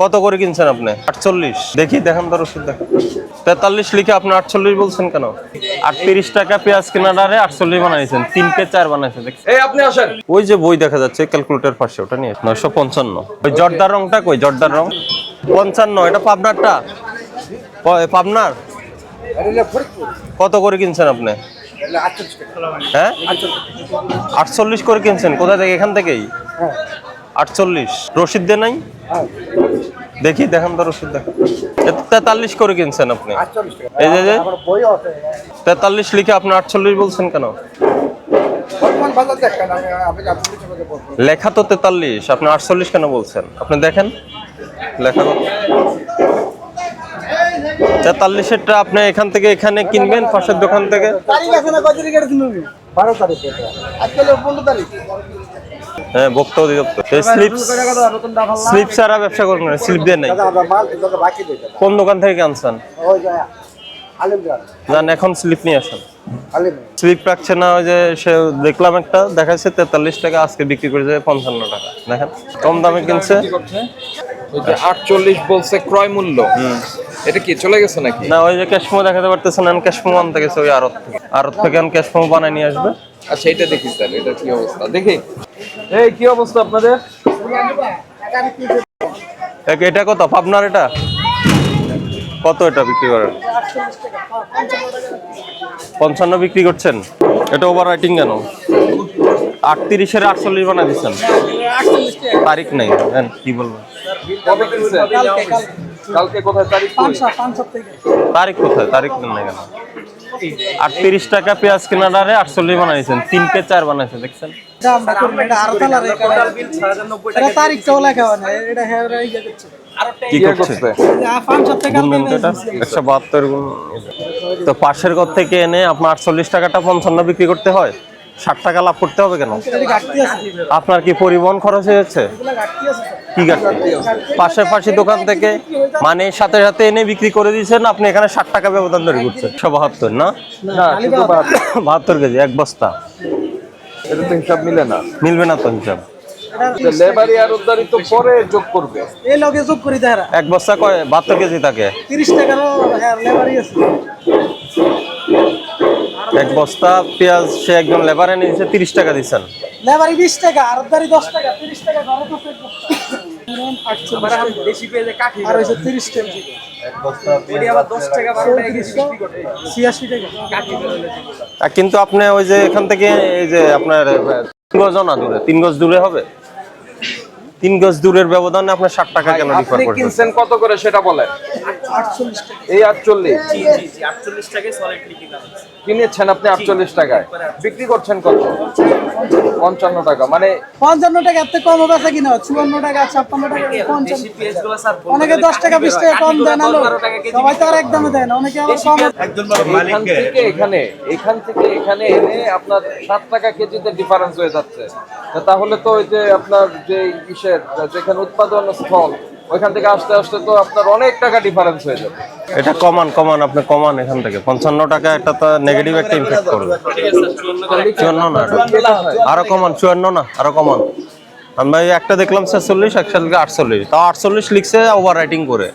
কত করে কিনছেন আপনি? আটচল্লিশ। দেখি দেখেন তো ওষুধ দেখেন। তেতাল্লিশ লিখে আপনি আটচল্লিশ বলছেন কেন? আটত্রিশ টাকা পেঁয়াজ কেনার আরে আটচল্লিশ বানাইছেন তিনটে চার বানাইছেন আপনি আসেন। ওই যে বই দেখা যাচ্ছে ক্যালকুলেটর পাশে ওটা নিয়ে। নয়শো পঞ্চান্ন। ওই জর্দার রংটা কই? জর্দার রং? পঞ্চান্ন এটা পাবনারটা? পাবনার? কত করে কিনছেন আপনি? হ্যাঁ? আটচল্লিশ করে কিনছেন কোথা থেকে? এখান থেকেই? আটচল্লিশ। রসিদ দে নাই? দেখি দেখান তো রসিদ দেখান তেতাল্লিশ করে কিনছেন আপনি। এই যে তেতাল্লিশ লিখে আপনি আটচল্লিশ বলছেন কেন? লেখা তো তেতাল্লিশ আপনি আটচল্লিশ কেন বলছেন? আপনি দেখেন। লেখা? তেতাল্লিশেরটা আপনি এখান থেকে এখানে কিনবেন পাশের দোকান থেকে? তারিখ আছে না কত তারিখ বারো তারিখ আজকাল পনেরো তারিখ। হ্যাঁ ভোক্তা অধিদপ্তর। স্লিপ স্লিপ ছাড়া ব্যবসা করবেন না স্লিপ নাই। কোন দোকান থেকে আনছেন? যান এখন স্লিপ নিয়ে আসেন। স্লিপ রাখছে না ওই যে সে দেখলাম একটা দেখাচ্ছে তেতাল্লিশ টাকা আজকে বিক্রি করে পঞ্চান্ন টাকা। দেখেন কম দামে কিনছে। আটচল্লিশ বলছে ক্রয় মূল্য। এটা কি চলে গেছে নাকি? না ওই যে ক্যাশমো দেখাতে পারতেছেন না ক্যাশমো আনতে গেছে ওই থেকে। থেকে ক্যাশমো বানায় নিয়ে আসবে। আচ্ছা এটা দেখি স্যার এটা কি অবস্থা? দেখি। এই কি অবস্থা আপনাদের? এটা কত? পাবনার এটা? কত এটা বিক্রি করেন? পঞ্চান্ন বিক্রি করছেন? এটা ওভার রাইটিং কেন? আটত্রিশের আটচল্লিশ বানা দিচ্ছেন। তারিখ নেই। দেন, কি বলবেন কালকে কোথায় তারিখ তারিখ কোথায়? তারিখ দেন না কেন? আটত্রিশ টাকা পেঁয়াজ কেনার আরে আটচল্লিশ বানাইছেন তিনটে চার বানাইছেন দেখছেন? হয় না এটা হ্যাঁ ইয়ে ইয়ে গুনবেন তো পাশের ঘর থেকে এনে আপনার আটচল্লিশ টাকাটা পঞ্চান্ন বিক্রি করতে হয়? ষাট টাকা লাভ করতে হবে কেন? আপনার কি পরিবহন খরচ হয়েছে? কি ঘাটতি? পাশাপাশি দোকান থেকে মানে সাথে সাথে এনে বিক্রি করে দিয়েছেন আপনি এখানে ষাট টাকা ব্যবধান ধরে করছেন একশো বাহাত্তর না। বাহাত্তর কেজি এক বস্তা। এটা তো হিসাব মিলে না। মিলবে না তো হিসাব। লেবারি আর উদ্ধারি তো পরে যোগ করবে। এই লগে যোগ করি দেখারা। এক বস্তা কয়? বাহাত্তর কেজি থাকে। তিরিশ টাকারও হ্যাঁ আছে। এক বস্তা পেঁয়াজ সে একজন লেবারে নিয়েছে তিরিশ টাকা দিচ্ছেন। লেবারি বিশ টাকা আর দারি দশ টাকা তিরিশ টাকা ঘরে তো ছিয়াশি টাকা। কিন্তু আপনি ওই যে এখান থেকে এই যে আপনার তিন গজ না দূরে তিন গজ দূরে হবে? তিন গজ দূরের ব্যবধানে আপনার ষাট টাকা কেন ডিফার আপনি করবেন কিনছেন কত করে সেটা বলেন? আটচল্লিশ টাকা। এই আটচল্লিশ। কিনেছেন আপনি আটচল্লিশ টাকায়। বিক্রি করছেন কত? পঞ্চান্ন টাকা মানে পঞ্চান্ন টাকা এত কম বেচা কিনা? চুয়ান্ন টাকা ছাপ্পান্ন টাকা অনেকে দশ টাকা বিশ টাকা কম দেয় না সবাই তো আর একদমই দেয় না অনেকে এখান থেকে এখানে এখান থেকে এখানে এনে আপনার সাত টাকা কেজিতে ডিফারেন্স হয়ে যাচ্ছে। তাহলে তো ওই যে আপনার যে ইসের যেখানে উৎপাদন স্থল ওইখান থেকে আসতে আসতে তো আপনার অনেক টাকা ডিফারেন্স হয়ে যাবে। এটা কমান কমান আপনি কমান এখান থেকে। পঞ্চান্ন টাকা একটা তো নেগেটিভ একটা ইমপ্যাক্ট করবে। চুয়ান্ন না আরও কমান চুয়ান্ন না আরও কমান। আমি এই একটা দেখলাম ছেচল্লিশ একসাথে আটচল্লিশ। তাও আটচল্লিশ লিখছে ওভার রাইটিং করে।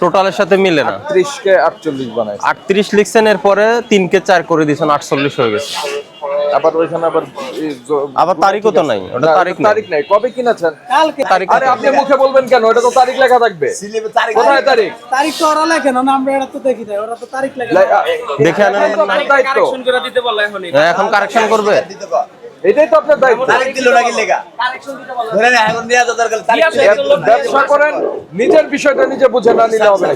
টোটালের সাথে মিলে না। ত্রিশকে আটচল্লিশ বানায় আটত্রিশ লিখছেন এরপরে তিনকে চার করে দিয়েছেন আটচল্লিশ হয়ে গেছে। আবার ওইখানে আবার আবার তারিখও তো নাই ওটা তারিখ তারিখ নাই। কবে কিনেছেন? কালকে তারিখ আরে আপনি মুখে বলবেন কেন? ওটা তো তারিখ লেখা থাকবে। কোথায় তারিখ? তারিখ তো ওরা লেখে না আমরা এটা তো দেখি না ওরা তো তারিখ লেখে দেখে আনেন। এটাই তো আপনার দায়িত্ব। হ্যাঁ, এখন কারেকশন করবে? এটাই তো আপনার দায়িত্ব। ব্যবসা করেন নিজের বিষয়টা নিজে বুঝে না নিলে হবে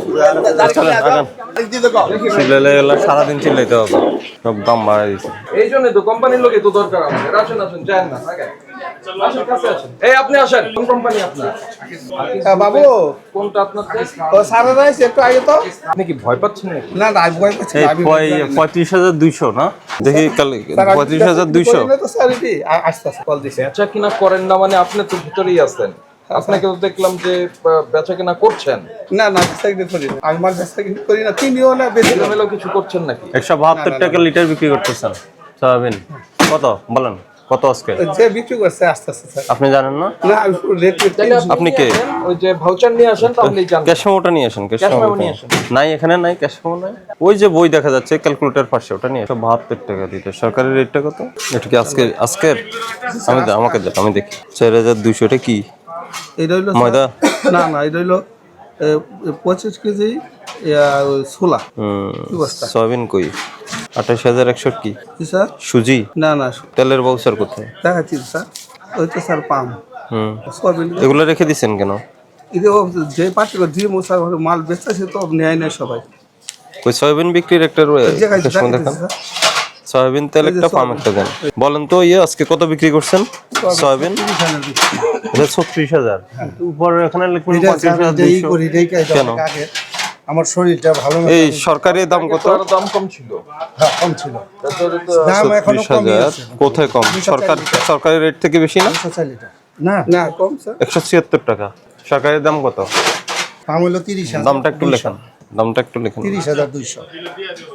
গেলে সারাদিন চিল্লাইতে হবে। সব দাম বাড়াই দিচ্ছে এই জন্য তো কোম্পানির লোকে তো দরকার আছে আসেন না এই আপনি আসেন। কোন কোম্পানি আপনার? বাবু। কোনটা আপনার? ও সারা রাইস একটু আগে তো। আপনি কি ভয় পাচ্ছেন নাকি? না না ভয় পাচ্ছি আমি পঁয়- পঁয়ত্রিশ হাজার দুইশো না? দেখি কাল স্যার, আমি পঁয়ত্রিশ হাজার দুইশো। তো স্যার এটি আ- আসতে আসতে কল দিছে। কিনা করেন না মানে আপনি তো ভিতরেই আছেন। আপনাকে তো দেখলাম যে বেচা কিনা করছেন। না না বেচা কিনে করি না। আমি মাল বেচা কিনে করি না তিনিও না বেশি কিছু করছেন নাকি? একশো বাহাত্তর টাকা লিটার বিক্রি করতেছেন সয়াবিন। কত? বলেন। কত আজকে? যে বিক্রি করছে আস্তে আস্তে আপনি জানেন না? না আপনি কে? ওই যে ভাউচার নিয়ে আসেন তাহলেই জানবেন। ক্যাশ মেমোটা নিয়ে আসেন ক্যাশ মেমো নিয়ে আসেন। নাই এখানে নাই ক্যাশ মেমো নাই? ওই যে বই দেখা যাচ্ছে ক্যালকুলেটর পাশে ওটা নিয়ে একশো বাহাত্তর টাকা দিতে। সরকারি রেটটা কত? এটা কি আজকে আজকের? আমি আমাকে দেখ আমি দেখি। চার হাজার দুইশো এটা কি? এটা হইল ময়দা? না না এটা এ, পঁচিশ কেজি ইয়া, ওই ছোলা। হুম, সয়াবিন কই? আঠাশ হাজার একশো কি কি স্যার। সুজি? না না তেলের বাউসার কোথায়? দেখাচ্ছি স্যার। ওই তো স্যার পাম। হুম। এগুলো রেখে দিছেন কেন? যে পার্টি দিয়ে স্যার মাল বেচতেছে তো নেয় নেয় সবাই। ওই সয়াবিন বিক্রির একটা দেখান। সয়াবিন তেল একটা পাম একটা দেন। বলেন তো ইয়ে আজকে কত বিক্রি করছেন? সয়াবিন? ছত্রিশ হাজার। উপরে এখানে লিখুন পঁয়ত্রিশ হাজার কেন? আমার শরীরটা ভালো না এই সরকারি দাম কত? দাম কম ছিল। হ্যাঁ, কম ছিল। দাম এখন আছে কোথায় কম? সরকার সরকারি রেট থেকে বেশি না? না। না কম স্যার। একশো ছিয়াত্তর টাকা। সরকারি দাম কত? পাম হলো তিরিশ হাজার। দামটা একটু লেখান। দামটা একটু লেখান। তিরিশ হাজার দুইশো।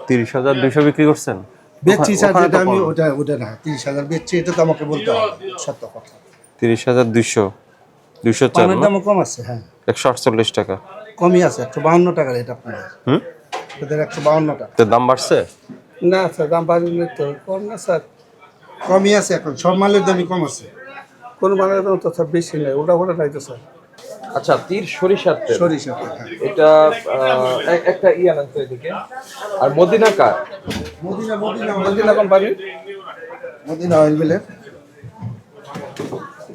তিরিশ হাজার দুইশো বিক্রি করছেন? বেচছি স্যার যেটা আমি ওটা ওটা না। তিরিশ হাজার বেচছি এটা তো আমাকে বলতে হবে। সত্য কথা। তিরিশ হাজার দুইশো। দুইশো চার পামের দামও কম আছে হ্যাঁ। একশো আটচল্লিশ টাকা। কমই আছে একশো বাউন্ন টাকা রেট আপনার। হুম? ওদের একশো বাউন্ন টাকা। তো দাম বাড়ছে? না স্যার দাম বাড়বে তো কম না স্যার। কমই আছে এখন সব মালের দামই কম আছে। কোনো মালের দাম তো স্যার বেশি নেই ওটা ওটা নাই তো স্যার। আচ্ছা তীর সরিষার তেল। সরিষা তেল, হ্যাঁ। এটা একটা ইয়ে আনেন তো এদিকে। আর মদিনা কার? মদিনা মদিনা মদিনা কোম্পানির? মদিনা অয়েল মিলের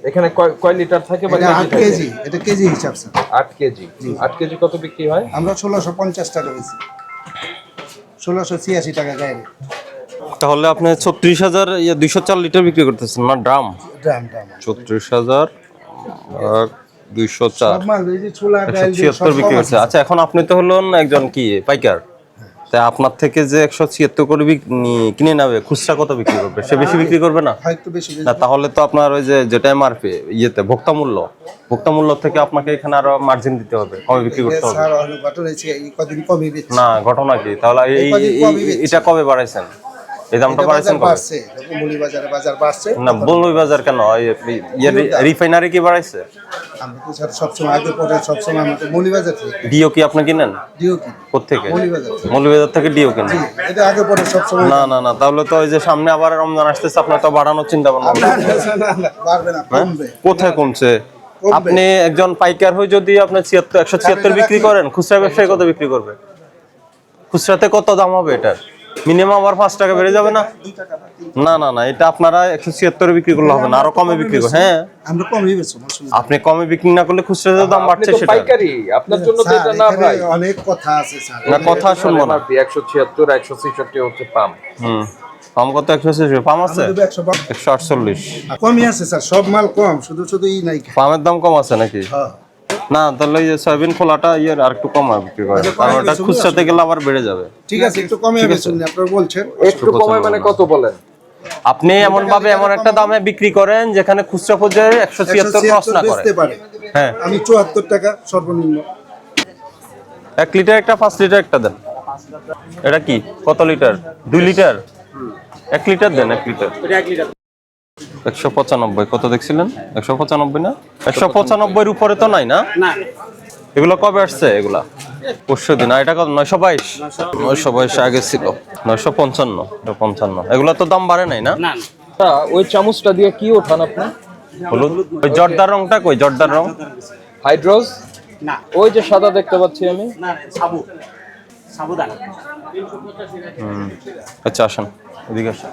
এখানে কয় কয় লিটার থাকে বা আট কেজি এটা কেজি হিসাব স্যার। আট কেজি। আট কেজি কত বিক্রি হয়? আমরা ষোলোশো পঞ্চাশ টাকা বেশি ষোলোশো ছিয়াশি টাকা গায়ে। তাহলে আপনি ছত্রিশ হাজার ইয়ে দুইশো চার লিটার বিক্রি করতেছেন না ড্রাম? Drum drum. ছত্রিশ হাজার আর দুইশো চার। সব মাল এই যে ছোলা ডাল দিয়ে ছিয়াত্তর বিক্রি করছে আচ্ছা এখন আপনি তো হলেন একজন কি পাইকার? তাই আপনার থেকে যে একশো ছিয়াত্তর করে কিনে নেবে খুচরা কত বিক্রি করবে? সে বেশি বিক্রি করবে না? হয় না তাহলে তো আপনার ওই যে যেটা এমআরপি ইয়েতে ভোক্তা মূল্য ভোক্তা মূল্য থেকে আপনাকে এখানে আরও মার্জিন দিতে হবে কমে বিক্রি করতে হবে। না ঘটনা কি? তাহলে এই-। এটা কবে বাড়াইছেন? এই দামটা বাড়াইছেন কবে? বাড়ছে বাজারে বাজার বাড়ছে। না বলবই বাজার কেন রিফাইনারি কি বাড়াইছে? আমরা তো স্যার সবসময় আগে পরে সবসময় আমরা তো থেকে ডিও কি আপনি কিনেন? ডিও কি কোথেকে মৌলভীবাজার। মৌলভীবাজার থেকে ডিও কিনেন? এটা আগে পরে সবসময় না না না তাহলে তো ওই যে সামনে আবার রমজান আসতেছে আপনার তো বাড়ানোর চিন্তা ভাবনা বাড়বে না হ্যাঁ? কমবে। কোথায় কমছে? আপনি একজন পাইকার হয়ে যদি আপনি ছিয়াত্তর একশো ছিয়াত্তর বিক্রি করেন খুচরা ব্যবসায়ী কত বিক্রি করবে? খুচরাতে কত দাম হবে এটার? মিনিমাম আবার পাঁচ টাকা বেড়ে যাবে না? না না না এটা আপনারা একশো ছিয়াত্তরে বিক্রি করলে হবে না আরও কমে বিক্রি করবে হ্যাঁ। আমরা কমই বেচবো আপনি কমে বিক্রি না করলে খুচরাতে দাম বাড়ছে সেটা। পাইকারি আপনার জন্য তো এটা না ভাই। অনেক কথা আছে স্যার। না কথা শুনব না। একশো ছিয়াত্তর একশো ছেষট্টি হচ্ছে পাম। হুম পাম কত? একশো ছেষট্টি পাম আছে? কমই আছে স্যার সব মাল কম শুধু শুধু ই নাই। পামের দাম কম আছে নাকি? হ্যাঁ। না তাহলে এই যে সয়াবিন খোলাটা ইয়ে আর একটু কম হয় বিক্রি করে কারণ কমে ওটা বেশি খুচরাতে গেলে আবার বেড়ে যাবে। ঠিক আছে একটু কমে বেচুন আপনারা বলছেন। একটু কমায় মানে কত বলেন? আপনি এমন ভাবে এমন একটা দামে বিক্রি করেন যেখানে খুচরা পর্যায়ে একশো ছিয়াত্তর ক্রস না করে। হ্যাঁ। আমি চুয়াত্তর টাকা সর্বনিম্ন। এক লিটার একটা পাঁচ লিটার একটা দেন। এটা কি? কত লিটার? দুই লিটার? এক লিটার দেন এক লিটার। একশো পঁচানব্বই কত দেখছিলেন? একশো পঁচানব্বই না? একশো পঁচানব্বইয়ের উপরে তো নাই না? এগুলো কবে আসছে এগুলা? পরশু দিন। আর এটা কত? নয়শো বাইশ? নয়শো বাইশ আগে ছিল। নয়শো পঞ্চান্ন। পঞ্চান্ন। এগুলো তো দাম বাড়ে নাই না? তা, ওই চামচটা দিয়ে কি ওঠান আপনি? হলুদ? ওই জর্দার রংটা কই? জর্দার রং? হাইড্রোজ? না। ওই যে সাদা দেখতে পাচ্ছি আমি। আচ্ছা আসেন। এদিকে আসেন।